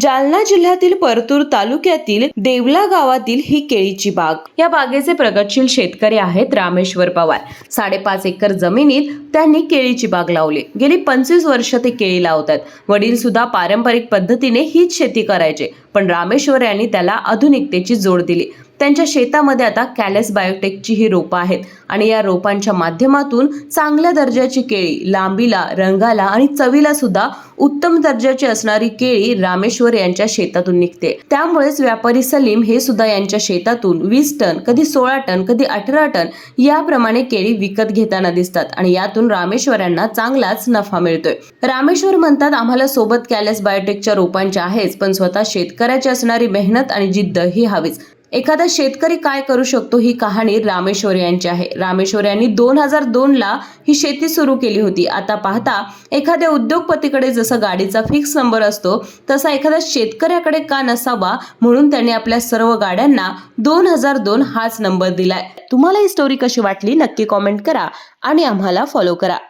जालना जिल्ह्यातील परतूर तालुक्यातील देवला गावातील ही केळीची बाग. या बागेचे प्रगतशील शेतकरी आहेत रामेश्वर पवार. साडेपाच एकर जमिनीत त्यांनी केळीची बाग लावली. गेली पंचवीस वर्ष ते केळी लावतात. वडील सुद्धा पारंपरिक पद्धतीने हीच शेती करायचे. पण रामेश्वर यांनी त्याला आधुनिकतेची जोड दिली. त्यांच्या शेतामध्ये आता कॅलेस बायोटेकची ही रोपं आहेत. आणि या रोपांच्या माध्यमातून चांगल्या दर्जाची केळी लांबीला रंगाला आणि चवीला सुद्धा उत्तम दर्जाची असणारी केळी रामेश्वर यांच्या शेतातून निघते. त्यामुळेच व्यापारी सलीम हे सुद्धा यांच्या शेतातून वीस टन कधी सोळा टन कधी अठरा टन याप्रमाणे केळी विकत घेताना दिसतात आणि यातून रामेश्वर यांना चांगलाच नफा मिळतोय. रामेश्वर म्हणतात आम्हाला सोबत कॅलेस बायोटेकच्या रोपांच्या आहेच पण स्वतः शेतकऱ्याची असणारी मेहनत आणि जिद्द ही हवीच. एखादा शेतकरी काय करू शकतो ही कहाणी रामेश्वर यांची आहे. रामेश्वर यांनी दोन हजार दोन ला ही शेती सुरू केली होती. आता पाहता एखाद्या उद्योगपतीकडे जसं गाडीचा फिक्स नंबर असतो तसा एखाद्या शेतकऱ्याकडे का नसावा म्हणून त्यांनी आपल्या सर्व गाड्यांना दोन हजार दोन हाच नंबर दिलाय. तुम्हाला ही स्टोरी कशी वाटली नक्की कॉमेंट करा आणि आम्हाला फॉलो करा.